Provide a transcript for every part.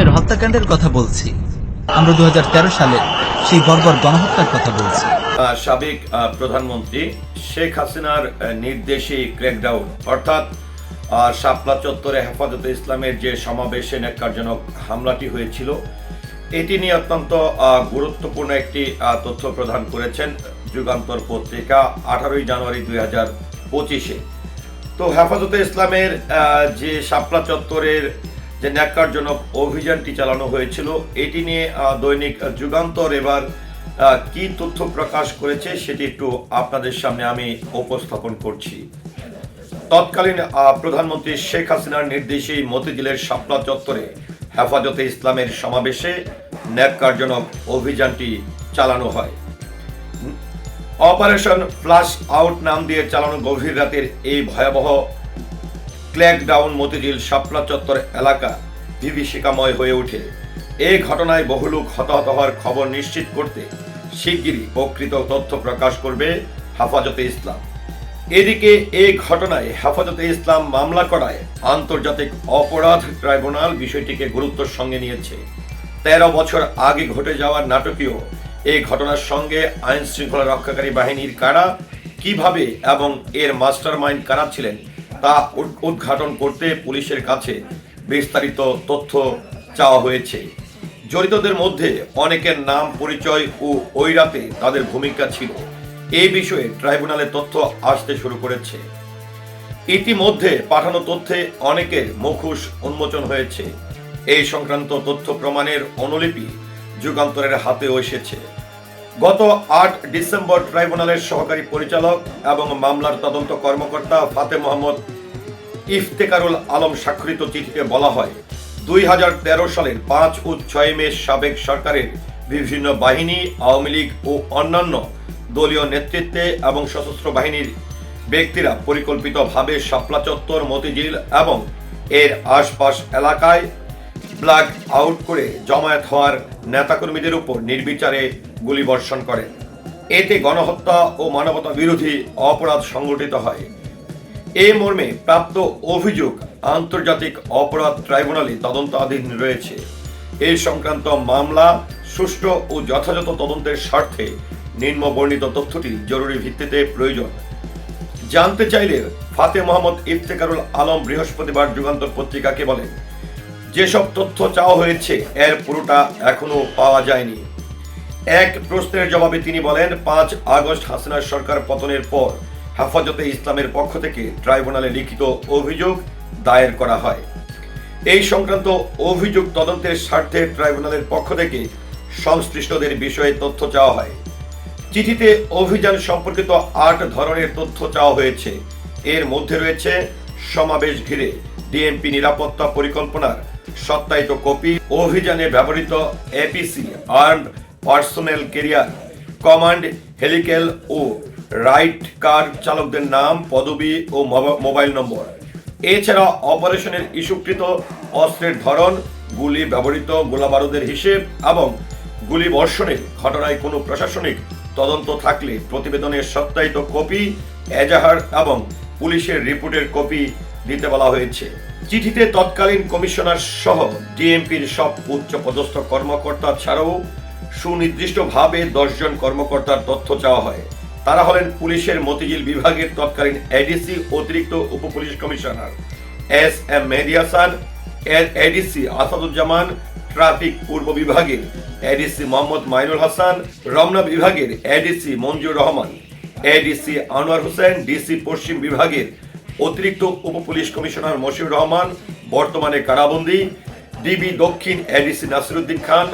ইসলামের হত্যাকাণ্ডের কথা বলছি। আমরা দু সালে সেই বর্বর গণহত্যার কথা বলছি। সাবেক প্রধানমন্ত্রী শেখ হাসিনার নির্দেশে ক্র্যাকডাউন অর্থাৎ শাপলা চত্বরে হেফাজতে ইসলামের যে সমাবেশে ন্যাক্কারজনক হামলাটি হয়েছিল, এটি নিয়ে অত্যন্ত গুরুত্বপূর্ণ একটি তথ্য প্রদান করেছেন যুগান্তর পত্রিকা আঠারোই জানুয়ারি দুই হাজার পঁচিশে। তো হেফাজতে ইসলামের যে শাপলা চত্বরের যে ন্যাক্কারজনক অভিযানটি চালানো হয়েছিল, এটি নিয়ে দৈনিক যুগান্তর এবার কি তথ্য প্রকাশ করেছে সেটি একটু আপনাদের সামনে আমি উপস্থাপন করছি। তৎকালীন প্রধানমন্ত্রী শেখ হাসিনার নির্দেশেই মতিঝিলের শাপলা চত্বরে হেফাজতে ইসলামের সমাবেশে ন্যাক্কারজনক অভিযানটি চালানো হয়। অপারেশন ফ্লাশ আউট নাম দিয়ে চালানো গভীর রাতের এই ভয়াবহ ক্ল্যাকডাউন মতিঝিল শাপলা চত্বর এলাকা বিভীষিকাময় হয়ে ওঠে। এই ঘটনায় বহু লোক হতাহত হওয়ার খবর নিশ্চিত করতে শিগগিরই প্রকৃত তথ্য প্রকাশ করবে হেফাজতে ইসলাম। এদিকে এই ঘটনায় হেফাজতে ইসলাম মামলা করায় আন্তর্জাতিক অপরাধ ট্রাইব্যুনাল বিষয়টিকে গুরুত্বের সঙ্গে নিয়েছে। তেরো বছর আগে ঘটে যাওয়ার নাটকীয় এই ঘটনার সঙ্গে আইন শৃঙ্খলা রক্ষাকারী বাহিনীর কারা, কীভাবে এবং এর মাস্টার মাইন্ড কারা ছিলেন তা উদ- উদ্ঘাটন করতে পুলিশের কাছে বিস্তারিত তথ্য চাওয়া হয়েছে। জড়িতদের মধ্যে অনেকের নাম, পরিচয় ও ওই রাতে তাদের ভূমিকা ছিল। এই বিষয়ে ট্রাইব্যুনালে তথ্য আসতে শুরু করেছে। ইতিমধ্যে পাঠানো তথ্যে অনেকের মুখোশ উন্মোচন হয়েছে। এই সংক্রান্ত তথ্য প্রমাণের অনুলিপি যুগান্তরের হাতেও এসেছে। গত আট ডিসেম্বর ট্রাইব্যুনালের সহকারী পরিচালক এবং মামলার তদন্ত কর্মকর্তা ফাতে মোহাম্মদ ইফতেকারুল আলম স্বাক্ষরিত চিঠিতে বলা হয়, দুই হাজার তেরো সালের পাঁচ ও ছয় মে সাবেক সরকারের বিভিন্ন বাহিনী, আওয়ামী লীগ ও অন্যান্য দলীয় নেতৃত্বে এবং সশস্ত্র বাহিনীর ব্যক্তিরা পরিকল্পিতভাবে শাপলা চত্বর, মতিঝিল এবং এর আশপাশ এলাকায় ব্ল্যাক আউট করে জমায়েত হওয়ার নেতাকর্মীদের উপর নির্বিচারে গুলিবর্ষণ করেন এতে গণহত্যা ও মানবতা বিরোধী অপরাধ সংগঠিত হয়। এই মর্মে প্রাপ্ত অভিযোগ আন্তর্জাতিক অপরাধ ট্রাইব্যুনালে তদন্তাধীন রয়েছে। এই সংক্রান্ত মামলা সুষ্ঠু ও যথাযথ তদন্তের স্বার্থে নিম্ন বর্ণিত তথ্যটি জরুরি ভিত্তিতে প্রয়োজন। জানতে চাইলে ফাতে মোহাম্মদ ইফতেকারুল আলম বৃহস্পতিবার যুগান্তর পত্রিকাকে বলেন, যেসব তথ্য চাওয়া হয়েছে, এর পুরোটা এখনও পাওয়া যায়নি। এক প্রশ্নের জবাবে তিনি বলেন, পাঁচ আগস্ট হাসিনার সরকার পতনের পর হেফাজতে ইসলামের পক্ষ থেকে ট্রাইব্যুনালে লিখিত অভিযোগ দায়ের করা হয়। এই সংক্রান্ত অভিযোগ তদন্তের স্বার্থে ট্রাইব্যুনালের পক্ষ থেকে সংশ্লিষ্টদের বিষয়ে তথ্য চাওয়া হয়। চিঠিতে অভিযান সম্পর্কিত আট ধরনের তথ্য চাওয়া হয়েছে। এর মধ্যে রয়েছে সমাবেশ ঘিরে ডিএমপি নিরাপত্তা পরিকল্পনার সত্যায়িত কপি, অভিযানে ব্যবহৃত APC, armed personnel carrier, command helical ও রাইট কার চালকদের নাম, পদবি ও মোবা- মোবাইল নম্বর। এছাড়া অপারেশনের ইস্যুকৃত অস্ত্রের ধরন, গুলি ব্যবহৃত গোলাবারুদের হিসেব এবং গুলি বর্ষণের ঘটনায় কোনো প্রশাসনিক তদন্ত থাকলে প্রতিবেদনের সত্যায়িত কপি, এজাহার এবং পুলিশের রিপোর্টের কপি দিতে বলা হয়েছে। চিঠিতে তৎকালীন কমিশনার সহ ডিএমপির সব উচ্চ পদস্থ কর্মকর্তা ছাড়াও সুনির্দিষ্টভাবে দশজন কর্মকর্তার তথ্য চাওয়া হয়। তারা হলেন পুলিশের মতিঝিল বিভাগের তৎকালীন এডিসি অতিরিক্ত উপপুলিশ commissioner, S M Mehedi Hasan ADC Asaduzzaman, traffic পূর্ব বিভাগের এডিসি মোহাম্মদ মাইনুল হাসান, রমনা বিভাগের ADC Manzur Rahman, ADC Anwar Hossain, DC পশ্চিম বিভাগের অতিরিক্ত উপপুলিশ কমিশনার মশিউর রহমান, বর্তমানে কারাবন্দী ডিবি দক্ষিণ এডিসি নাসিরুদ্দিন খান,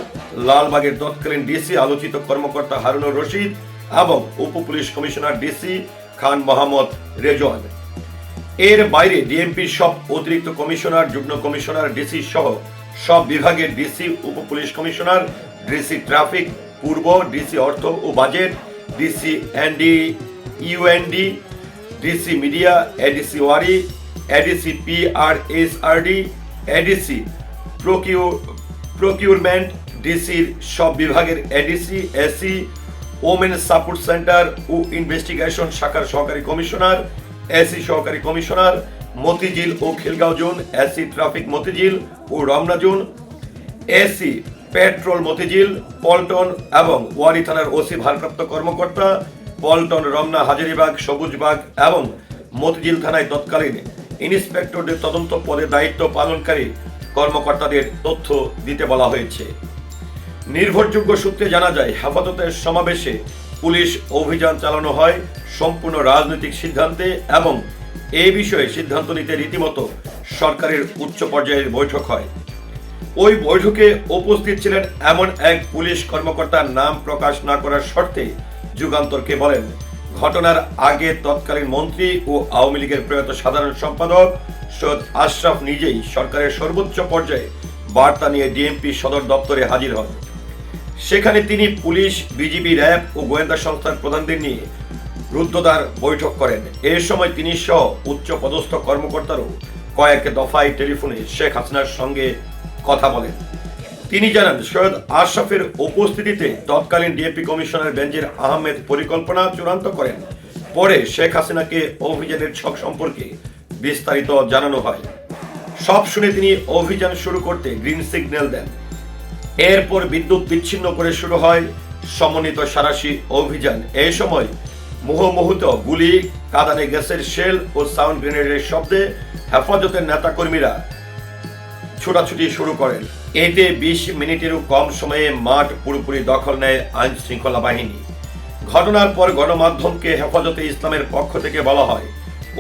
লালবাগের তৎকালীন ডিসি আলোচিত কর্মকর্তা হারুনুর রশিদ এবং উপ police commissioner DC Khan Mohammad Rezwan. এর বাইরে ডিএমপির সব অতিরিক্ত কমিশনার, যুগ্ম কমিশনার, ডিসি সহ সব বিভাগের ডিসি উপ পুলিশ কমিশনার, ডিসি ট্রাফিক, পূর্ব, ডিসি অর্থ ও budget, DC ND, UND, DC media, ADC Wari, ADC PRSRD, ADC প্রকিউ, procurement, ডিসির সব বিভাগের ADC, AC, women support centre ও ইনভেস্টিগেশন শাখার সহকারী কমিশনার, এসি সহকারী কমিশনার, মতিঝিল ও Khilgaon zone, AC traffic Motijheel ও Ramna zone, AC patrol Motijheel, Paltan এবং ওয়ারি থানার OC ভারপ্রাপ্ত কর্মকর্তা, পল্টন, রমনা, হাজারিবাগ, সবুজবাগ এবং মতিঝিল থানায় তৎকালীন ইন্সপেক্টরদের তদন্ত পদে দায়িত্ব পালনকারী কর্মকর্তাদের তথ্য দিতে বলা হয়েছে। নির্ভরযোগ্য সূত্রে জানা যায়, হেফাজতের সমাবেশে পুলিশ অভিযান চালানো হয় সম্পূর্ণ রাজনৈতিক সিদ্ধান্তে এবং এই বিষয়ে সিদ্ধান্ত নিতে রীতিমতো সরকারের উচ্চ পর্যায়ের বৈঠক হয়। ওই বৈঠকে উপস্থিত ছিলেন এমন এক পুলিশ কর্মকর্তার নাম প্রকাশ না করার শর্তে যুগান্তরকে বলেন, ঘটনার আগে তৎকালীন মন্ত্রী ও আওয়ামী লীগের প্রয়াত সাধারণ সম্পাদক সৈয়দ আশরাফ নিজেই সরকারের সর্বোচ্চ পর্যায়ে বার্তা নিয়ে ডিএমপি সদর দপ্তরে হাজির হন। সেখানে তিনি পুলিশ, বিজিবি, র্যাব ও গোয়েন্দা সংস্থার প্রধানদের নিয়ে রুদ্ধদ্বার বৈঠক করেন। এ সময় তিনি সহ উচ্চ পদস্থ কর্মকর্তারও কয়েক দফায় টেলিফোনে শেখ হাসিনার সঙ্গে কথা বলেন। তিনি জানান, সৈয়দ আশরাফের উপস্থিতিতে তৎকালীন ডিএপি কমিশনার বেঞ্জির আহমেদ পরিকল্পনা চূড়ান্ত করেন। পরে শেখ হাসিনাকে অভিযানের ছক সম্পর্কে বিস্তারিত জানানো হয়। সব শুনে তিনি অভিযান শুরু করতে গ্রিন সিগন্যাল দেন। এরপর বিদ্যুৎ বিচ্ছিন্ন করে শুরু হয় সমন্বিত সারাশি অভিযান। এই সময় মুহমুহূর্ত গুলি, কাদানে গ্যাসের শেল ও সাউন্ড গ্রেনেডের শব্দে হেফাজতের নেতাকর্মীরা ছোটাছুটি শুরু করেন। এতে বিশ মিনিটেরও কম সময়ে মাঠ পুরোপুরি দখল নেয় আইন শৃঙ্খলা বাহিনী। ঘটনার পর গণমাধ্যমকে হেফাজতে ইসলামের পক্ষ থেকে বলা হয়,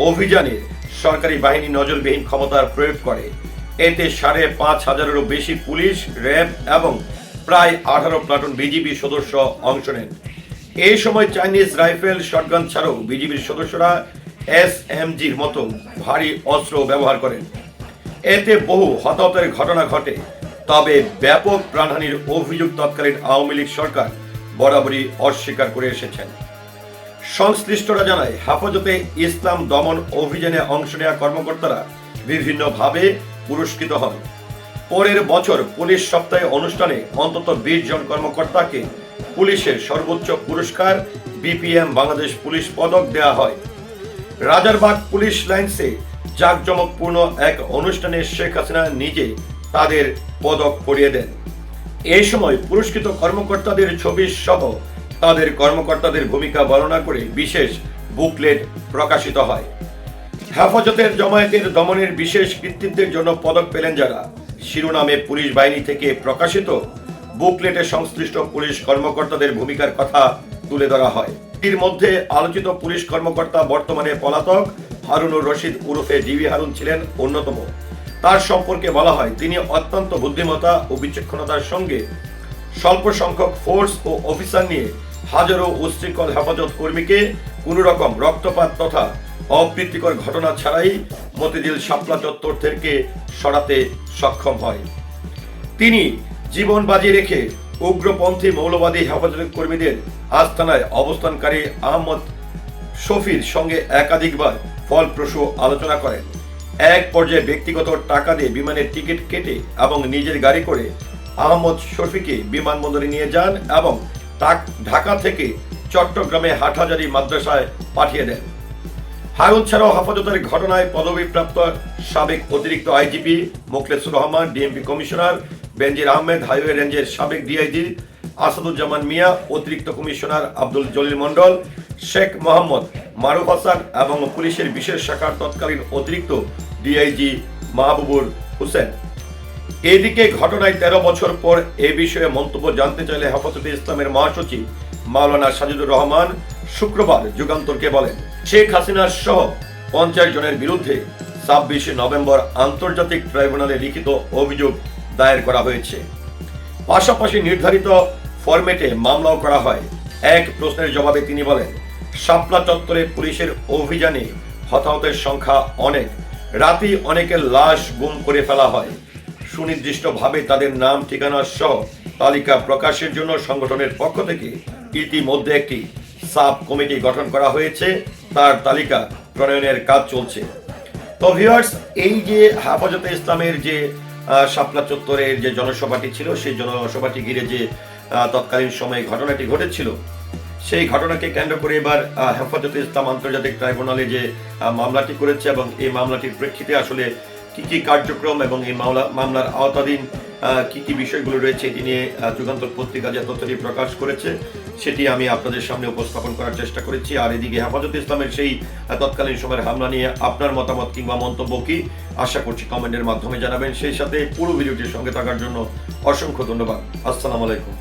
অভিযানে সরকারি বাহিনী নজরবিহীন ক্ষমতার প্রয়োগ করে। এতে সাড়ে পাঁচ হাজারেরও বেশি পুলিশ, র্যাব এবং প্রায় আঠারো প্লাটুন বিজিবি সদস্য অংশ নেন। এই সময় চাইনিজ রাইফেল শটগান ছাড়াও বিজিবির সদস্যরা এস এমজির মতো ভারী অস্ত্র ব্যবহার করেন। এতে বহু হতাহতের ঘটনা ঘটে। তবে ব্যাপক প্রাণহানির অভিযোগ তৎকালীন আওয়ামী লীগ সরকার বরাবরই অস্বীকার করে এসেছেন। সংশ্লিষ্টরা জানায়, হেফাজতে ইসলাম দমন অভিযানে অংশ নেওয়া কর্মকর্তারা বিভিন্নভাবে পুরস্কৃত হন পরের বছর পুলিশ সপ্তাহে অনুষ্ঠানে অন্তত বিশ জন কর্মকর্তাকে পুলিশের সর্বোচ্চ পুরস্কার বিপিএম বাংলাদেশ পুলিশ পদক দেওয়া হয়। রাজারবাগ পুলিশ লাইন্সে জাঁকজমকপূর্ণ এক অনুষ্ঠানে শেখ হাসিনা নিজে তাদের পদক পরিয়ে দেন। এই সময় পুরস্কৃত কর্মকর্তাদের ছবি সহ তাদের কর্মকর্তাদের ভূমিকা বর্ণনা করে বিশেষ বুকলেট প্রকাশিত হয়। হেফাজতের জমায়েতের দমনের বিশেষ কৃতিত্বের জন্য পদক পেলেন যারা। শিরোনামে পুলিশ বাহিনী থেকে প্রকাশিত বুকলেটে সংশ্লিষ্ট পুলিশ কর্মকর্তাদের ভূমিকার কথা তুলে ধরা হয়। এর মধ্যে আলোচিত পুলিশ কর্মকর্তা বর্তমানে পলাতক হারুনুর রশিদ উরফে ডিবি হারুন ছিলেন অন্যতম। তার সম্পর্কে বলা হয়, তিনি অত্যন্ত বুদ্ধিমত্তা ও বিচক্ষণতার সঙ্গে স্বল্প সংখ্যক ফোর্স ও অফিসার নিয়ে হাজারো উশৃঙ্খল হেফাজত কর্মীকে কোনো রকম রক্তপাত তথা অপ্রীতিকর ঘটনা ছাড়াই মতিঝিল শাপলা চত্বর থেকে সরাতে সক্ষম হয়। তিনি জীবন বাজি রেখে উগ্রপন্থী মৌলবাদী হেফাজত কর্মীদের আস্তানায় অবস্থানকারী আহমদ শফির সঙ্গে একাধিকবার ফলপ্রসূ আলোচনা করেন। এক পর্যায়ে ব্যক্তিগত টাকা দিয়ে বিমানের টিকিট কেটে এবং নিজের গাড়ি করে আহমদ শফিকে বিমানবন্দরে নিয়ে যান এবং ঢাক- থেকে চট্টগ্রামে হাটহাজারি মাদ্রাসায় পাঠিয়ে দেন। হারুন ছাড়াও হেফাজতের ঘটনায় পদবিপ্রাপ্ত সাবেক অতিরিক্ত IGP Mokhlesur Rahman, DMP commissioner Benazir Ahmed, highway রেঞ্জের সাবেক ডিআইজি আসাদুজ্জামান মিয়া, অতিরিক্ত কমিশনার আব্দুল জলিল মন্ডল শেখ মোহাম্মদ মারুফ হাসান এবং পুলিশের বিশেষ শাখার তৎকালীন অতিরিক্ত ডিআইজি মাহবুবুর হোসেন। এদিকে ঘটনায় তেরো বছর পর এ বিষয়ে মন্তব্য জানতে চাইলে হেফাজতে ইসলামের মহাসচিব মাওলানা সাজিদুর রহমান শুক্রবার যুগান্তরকে বলেন, শেখ হাসিনার সহ পঞ্চাশ জনের বিরুদ্ধে ছাব্বিশে নভেম্বর আন্তর্জাতিক ট্রাইব্যুনালে লিখিত অভিযোগ দায়ের করা হয়েছে। পাশাপাশি নির্ধারিত ফরম্যাটে মামলাও করা হয়। এক প্রশ্নের জবাবে তিনি বলেন, শাপলা চত্বরে পুলিশের অভিযানে হতাহতের সংখ্যা অনেক। রাতেই অনেকের লাশ গুম করে ফেলা হয়। সুনির্দিষ্টভাবে তাদের নাম, ঠিকানা সহ তালিকা প্রকাশের জন্য সংগঠনের পক্ষ থেকে ইতিমধ্যে একটি সাব কমিটি গঠন করা হয়েছে। তার তালিকা প্রণয়নের কাজ চলছে। তো ভিউয়ার্স, এই যে হেফাজতে ইসলামের যে শাপলা চত্বরের যে জনসভাটি ছিল, সেই জনসভাটি ঘিরে যে তৎকালীন সময়ে ঘটনাটি ঘটেছিল, সেই ঘটনাকে কেন্দ্র করে এবার হেফাজতে ইসলাম আন্তর্জাতিক ট্রাইব্যুনালে যে মামলাটি করেছে এবং এই মামলাটির প্রেক্ষিতে আসলে কি কি কার্যক্রম এবং এই মামলা, মামলার আওতাধীন কি কি বিষয়গুলো রয়েছে এটি নিয়ে যুগান্তর পত্রিকা যে তথ্যটি প্রকাশ করেছে, সেটি আমি আপনাদের সামনে উপস্থাপন করার চেষ্টা করেছি। আর এদিকে হেফাজত ইসলামের সেই তৎকালীন সময়ের হামলা নিয়ে আপনার মতামত কিংবা মন্তব্য কি, আশা করছি কমেন্টের মাধ্যমে জানাবেন। সেই সাথে পুরো ভিডিওটির সঙ্গে থাকার জন্য অসংখ্য ধন্যবাদ। আসসালামু আলাইকুম।